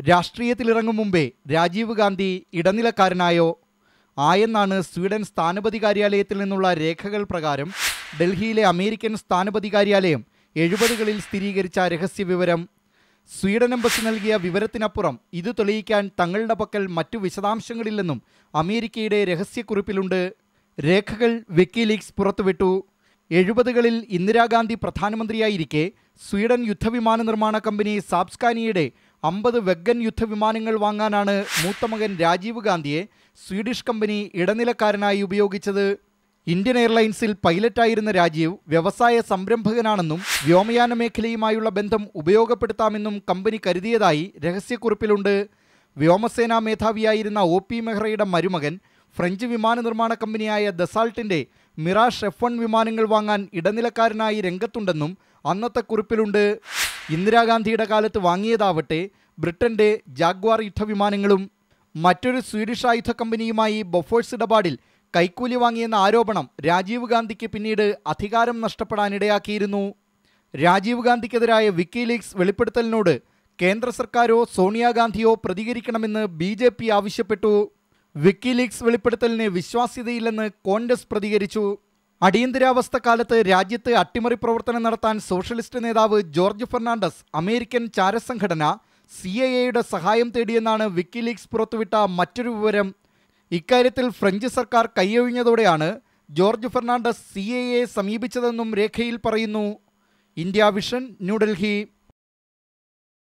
രാഷ്ട്രീയത്തിലിറങ്ങും മുമ്പേ രാജീവ് ഗാന്ധി ഇടനിലക്കാരനായോ? ആയെന്നാണ് സ്വീഡൻ സ്ഥാനപതി കാര്യാലയത്തിൽ നിന്നുള്ള രേഖകൾ പ്രകാരം ഡൽഹിയിലെ അമേരിക്കൻ സ്ഥാനപതി കാര്യാലയം എഴുപതുകളിൽ സ്ഥിരീകരിച്ച രഹസ്യവിവരം സ്വീഡൻ എംബസി നൽകിയ വിവരത്തിനപ്പുറം ഇത് തെളിയിക്കാൻ തങ്ങളുടെ പക്കൽ മറ്റു വിശദാംശങ്ങളില്ലെന്നും അമേരിക്കയുടെ രഹസ്യക്കുറിപ്പിലുണ്ട്. രേഖകൾ വിക്കിലീക്സ് പുറത്തുവിട്ടു. എഴുപതുകളിൽ ഇന്ദിരാഗാന്ധി പ്രധാനമന്ത്രിയായിരിക്കെ സ്വീഡൻ യുദ്ധവിമാന നിർമ്മാണ കമ്പനി സാബ്സ്കാനിയുടെ അമ്പത് വെഗൻ യുദ്ധവിമാനങ്ങൾ വാങ്ങാനാണ് മൂത്ത മകൻ രാജീവ് ഗാന്ധിയെ സ്വീഡിഷ് കമ്പനി ഇടനിലക്കാരനായി ഉപയോഗിച്ചത്. ഇന്ത്യൻ എയർലൈൻസിൽ പൈലറ്റായിരുന്ന രാജീവ് വ്യവസായ സംരംഭകനാണെന്നും വ്യോമയാന മേഖലയുമായുള്ള ബന്ധം ഉപയോഗപ്പെടുത്താമെന്നും കമ്പനി കരുതിയതായി രഹസ്യക്കുറിപ്പിലുണ്ട്. വ്യോമസേനാ മേധാവിയായിരുന്ന ഒ പി മെഹ്റയുടെ മരുമകൻ ഫ്രഞ്ച് വിമാന നിർമ്മാണ കമ്പനിയായ ദസാൾട്ടിന്റെ മിറാഷ് എഫ് വൺ വിമാനങ്ങൾ വാങ്ങാൻ ഇടനിലക്കാരനായി രംഗത്തുണ്ടെന്നും അന്നത്തെ കുറിപ്പിലുണ്ട്. ഇന്ദിരാഗാന്ധിയുടെ കാലത്ത് വാങ്ങിയതാവട്ടെ ബ്രിട്ടന്റെ ജാഗ്വാർ യുദ്ധവിമാനങ്ങളും മറ്റൊരു സ്വീഡിഷ് ആയുധ കമ്പനിയുമായി ബൊഫോഴ്സ് ഇടപാടിൽ കൈക്കൂലി വാങ്ങിയെന്ന ആരോപണം രാജീവ് ഗാന്ധിക്ക് പിന്നീട് അധികാരം നഷ്ടപ്പെടാനിടയാക്കിയിരുന്നു. രാജീവ് ഗാന്ധിക്കെതിരായ വിക്കിലീക്സ് വെളിപ്പെടുത്തലിനോട് കേന്ദ്ര സർക്കാരോ സോണിയാഗാന്ധിയോ പ്രതികരിക്കണമെന്ന് ബി ജെ പി ആവശ്യപ്പെട്ടു. വിക്കിലീക്സ് വെളിപ്പെടുത്തലിന് വിശ്വാസ്യതയില്ലെന്ന് കോൺഗ്രസ് പ്രതികരിച്ചു. അടിയന്തരാവസ്ഥ കാലത്ത് രാജ്യത്ത് അട്ടിമറി പ്രവർത്തനം നടത്താൻ സോഷ്യലിസ്റ്റ് നേതാവ് ജോർജ് ഫെർണാണ്ടസ് അമേരിക്കൻ ചാരസംഘടന സി ഐ എയുടെ സഹായം തേടിയെന്നാണ് വിക്കിലീക്സ് പുറത്തുവിട്ട മറ്റൊരു വിവരം. ഇക്കാര്യത്തിൽ ഫ്രഞ്ച് സർക്കാർ കൈയൊഴിഞ്ഞതോടെയാണ് ജോർജ് ഫെർണാണ്ടസ് സി എ സമീപിച്ചതെന്നും രേഖയിൽ പറയുന്നു. India vision New Delhi